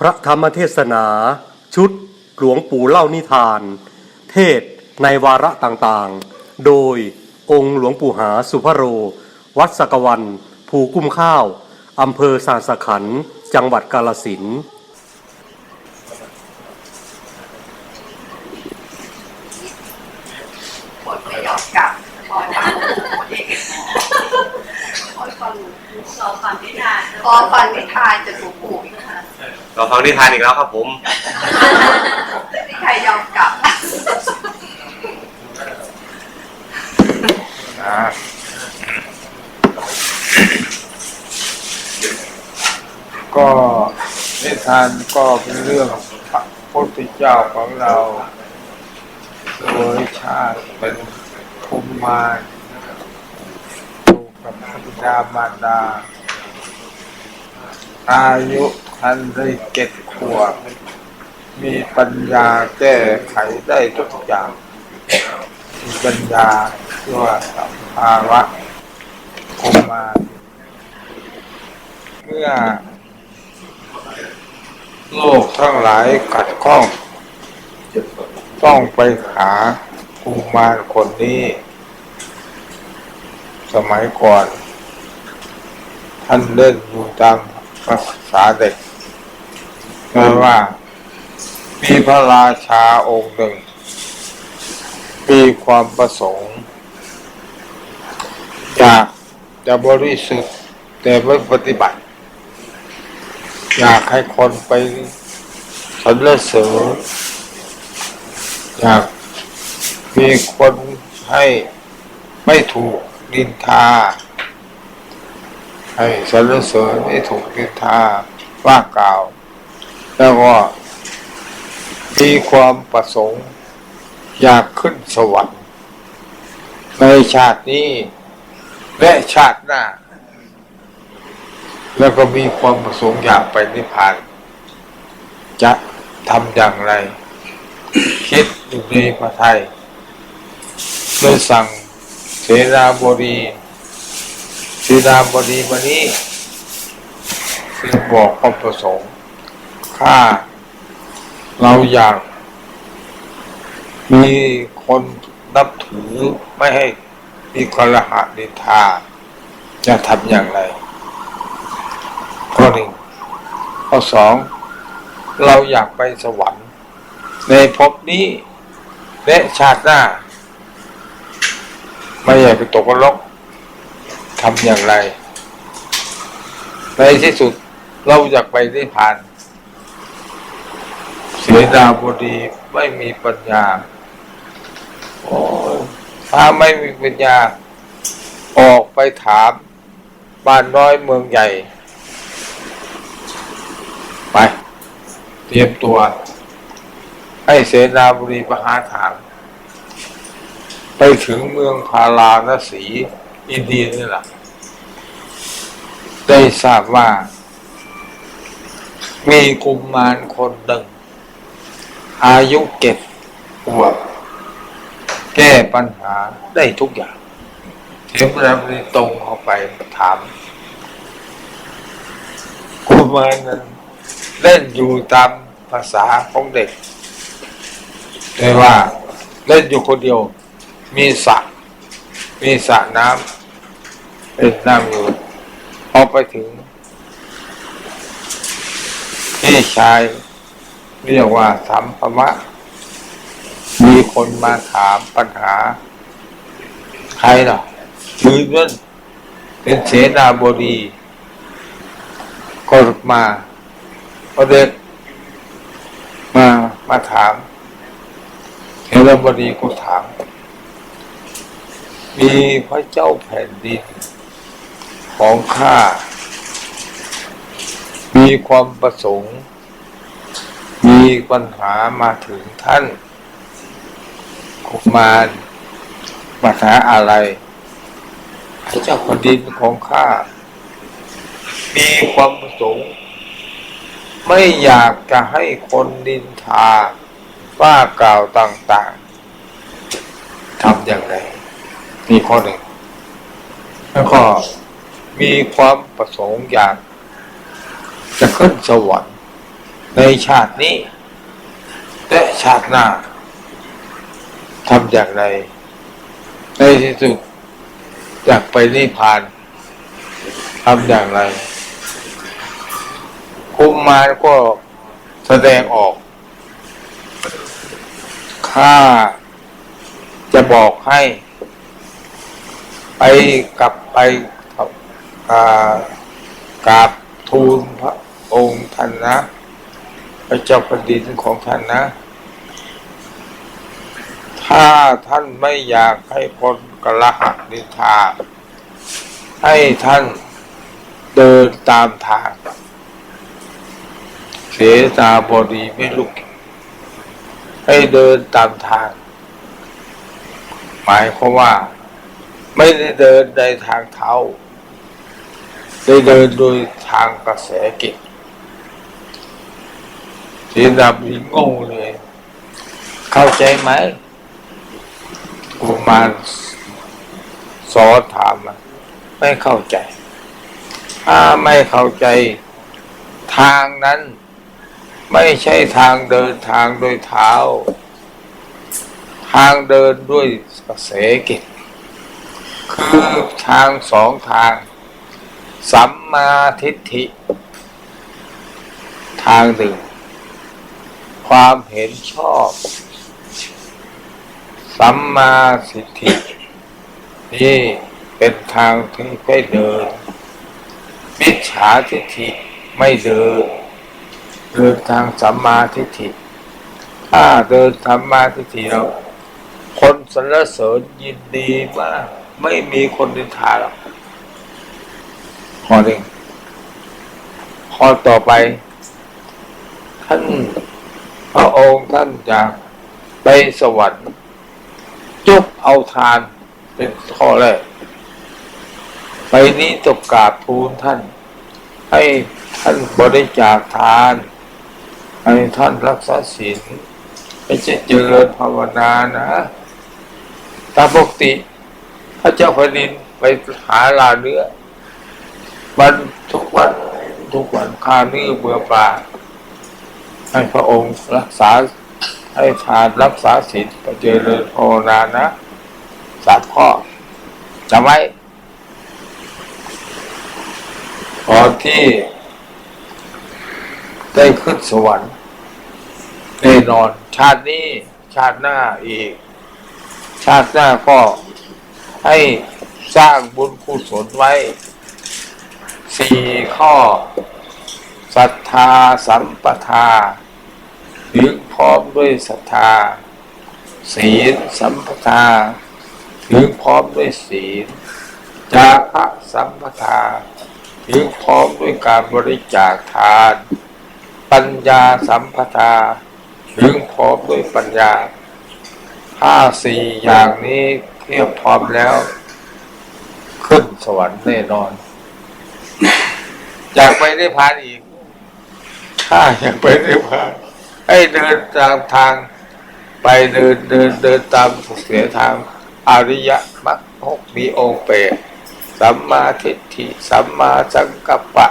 พระธรรมเทศนาชุดหลวงปู่เล่านิทาน เทศในวาระต่างๆ โดยองค์หลวงปู่หาสุภโร วัดสกวัน ภูกุ้มข้าว อำเภอสานสะขันธ์จังหวัดกาลสินธุ์หมดไม่ยอมกลับขอฟังขอฟังสอบฟังนิทานขอฟังนิทานจากหลวงปู่นะคะ เราฟังนิทานอีกแล้วครับผมที่ใครยอมกลับนะก็นิทานก็เป็นเรื่องพระพุทธเจ้าของเราโดยชาติเป็นภูมิมารอยู่กับพระบิดามารดา อายุ ท่านได้เจ็ดขวบมีปัญญาแก้ไขได้ทุกอย่าง มีปัญญาที่ว่าสัมภาวะกุมา เมื่อ โลกทั้งหลายขัดข้อง ต้องไปหากุมารคนนี้ สมัยก่อน ท่านเล่นอยู่ตามภาษาเด็ก แปลว่ามีพระราชาองค์หนึ่ง มีความประสงค์อยากจะบริสุทธิ์แต่ไม่ปฏิบัติ อยากให้คนไปสรรเสริญอยากมีคนให้ไม่ถูกนินทา ให้สรรเสริญไม่ถูกนินทาว่ากล่าว แล้วก็มีความประสงค์ อยากขึ้นสวรรค์ในชาตินี้และชาติหน้า แล้วก็มีความประสงค์อยากไปนิพพาน จะทำอย่างไร คิดอยู่ในพระไทยเลยสั่งเสนาบดีเสนาบดีวันนี้จึงบอกความประสงค์ ข้าเราอยากมีคนนับถือไม่ให้มีคารหะนินทา จะทำอย่างไร ข้อหนึ่งข้อสองเราอยากไปสวรรค์ ในภพนี้ และชาติหน้า ไม่อยากไปตกนรกทำอย่างไร ในที่สุดเราอยากไปนิพพาน เสนาบดีไม่มีปัญญาโอ้ถ้าไม่มีปัญญา ออกไปถามบ้านน้อยเมืองใหญ่ ไป เตรียมตัว ให้เสนาบดีประหารถามไปถึงเมืองพาราณสี อินเดียนี่แหละได้ทราบว่า มีกุมมารคนหนึ่ง อายุเก็บขวบแก้ปัญหาได้ทุกอย่างเทพรามนีตรงเข้าไปถามกุมารนั้นเล่นอยู่ตามภาษาของเด็กแต่ว่าเล่นอยู่คนเดียว มีสระมีสระน้ำเป็นน้ำอยู่พอไปถึงพี่ชาย เรียกว่าสัมภมะ มีคนมาถามปัญหา ใครล่ะคือนั่นเป็นเสนาบดีก็มาก็เด็กมามาถามเสนาบดีก็ถาม มีพระเจ้าแผ่นดินของข้า มีความประสงค์ มีปัญหามาถึงท่านกุมารปัญหาอะไรพระเจ้าแผ่นดินของข้า มีความประสงค์ ไม่อยากจะให้คนดินทาว่ากล่าวต่างๆทำอย่างไรมีข้อหนึ่ง แล้วก็มีความประสงค์อยากจะขึ้นสวรรค์ในชาตินี้ และชาติหน้าทำอย่างไรในที่สุดอยากไปนิพพานทำอย่างไร คุมมารก็แสดงออกข้าจะบอกให้ไปกลับไปกราบทูลพระองค์ท่านนะ พระเจ้าแผ่นดินของท่านนะ ถ้าท่านไม่อยากให้คนกระหักนินทา ให้ท่านเดินตามทาง เสตาบดีไม่ลุก ให้เดินตามทาง หมายความว่า ไม่ได้เดินในทางเท้า ได้เดินโดยทางกระแสกิจเสีดำยิงงงเลย เข้าใจไหม กุมาสอนถามมาไม่เข้าใจ ถ้าไม่เข้าใจทางนั้น ไม่ใช่ทางเดินทางโดยเท้า ทางเดินด้วยกระแสกิจคือทางสองทาง สัมมาทิฏฐิ ทางหนึ่ง ความเห็นชอบ สัมมาสิทธินี่เป็นทางที่ให้เดินมิจฉาทิฏฐิไม่เดินเดินทางสัมมาทิฏฐิถ้าเดินสัมมาทิฏฐิเราคนสรรเสริญยินดีมากไม่มีคนดินทาหรอกข้อหนึ่งข้อต่อไป ท่านพระองค์ท่านอยากไปสวรรค์ เอาทานเป็นข้อแรก ไปนี้ตกกราบทูลท่าน ให้ท่านบริจาคทาน ให้ท่านรักษาศีลไม่ใช่เจริญภาวนานะ ตามปกติ พระเจ้าแผ่นดินไปหาลาเนื้อวันทุกวันทุกวันข้าเนื้อเบื่อปลาให้พระองค์รักษาให้ทานรักษาศีลไปเจริญภาวนานะ สามข้อจำไว้ตอนที่ได้ขึ้นสวรรค์แน่นอนชาตินี้ชาติหน้าอีก ชาติหน้าก็ให้สร้างบุญกุศลไว้สี่ข้อศรัทธาสัมปทาถึงพร้อมด้วยศรัทธาศีลสัมปทา ถึงพร้อมด้วยศีล จาคะสัมปทา ถึงพร้อมด้วยการบริจาคทาน ปัญญาสัมปทา ถึงพร้อมด้วยปัญญาถ้าสี่อย่างนี้เพียบพร้อมแล้ว ขึ้นสวรรค์แน่นอน อยากไปได้พานอีกถ้าอยากไปได้พานให้เดินตามทางไปเดินเดินเดินตามเสียทาง อริยมรรคหกมีองค์แปดสัมมาทิฏฐิสัมมาสังกัปปะ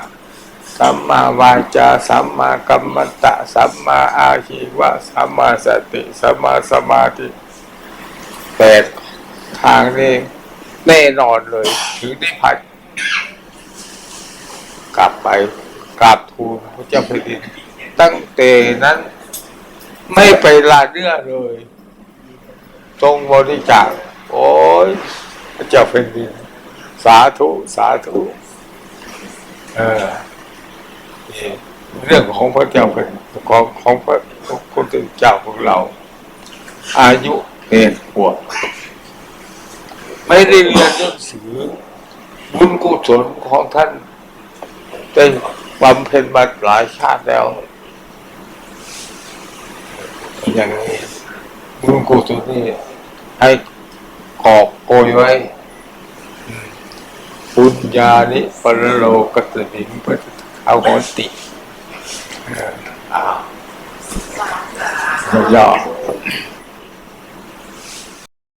สัมมาวาจา สัมมากัมมันตะ สัมมาอาชีวะ สัมมาสติ สัมมาสมาธิแปดทางนี้แน่นอนเลย ถึงได้พัดกลับไปกราบทูลพระเจ้าแผ่นดินตั้งแต่นั้นไม่ไปลาเนื้อเลย ตรงบริจาค โอ้ยพระเจ้าแผ่นดิน สาธุ สาธุ เออเรื่องของพระเจ้าเป็นของของพระพุทธเจ้าของเรา อายุเพียงขวบไม่ได้เรียนหนังสือบุญกุศลของท่านได้บำเพ็ญมาหลายชาติแล้ว อย่างนี้บุญกุศลนี่ให้ กอบโกยไว้อืมปุญญานิปรโลกัตติมปะเอาหนติเอออ้าวยอด